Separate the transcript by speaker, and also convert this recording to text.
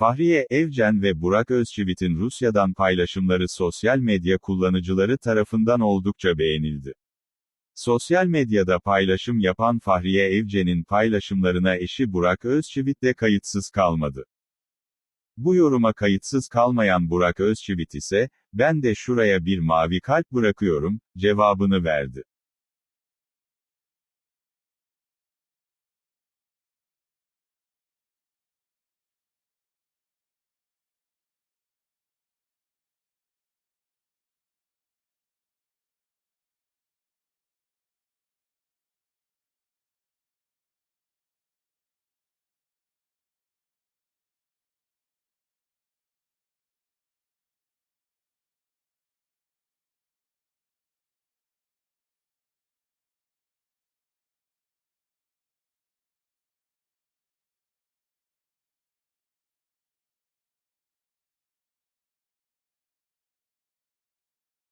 Speaker 1: Fahriye Evcen ve Burak Özçivit'in Rusya'dan paylaşımları sosyal medya kullanıcıları tarafından oldukça beğenildi. Sosyal medyada paylaşım yapan Fahriye Evcen'in paylaşımlarına eşi Burak Özçivit de kayıtsız kalmadı. Bu yoruma kayıtsız kalmayan Burak Özçivit ise, ben de şuraya bir mavi kalp bırakıyorum, cevabını verdi.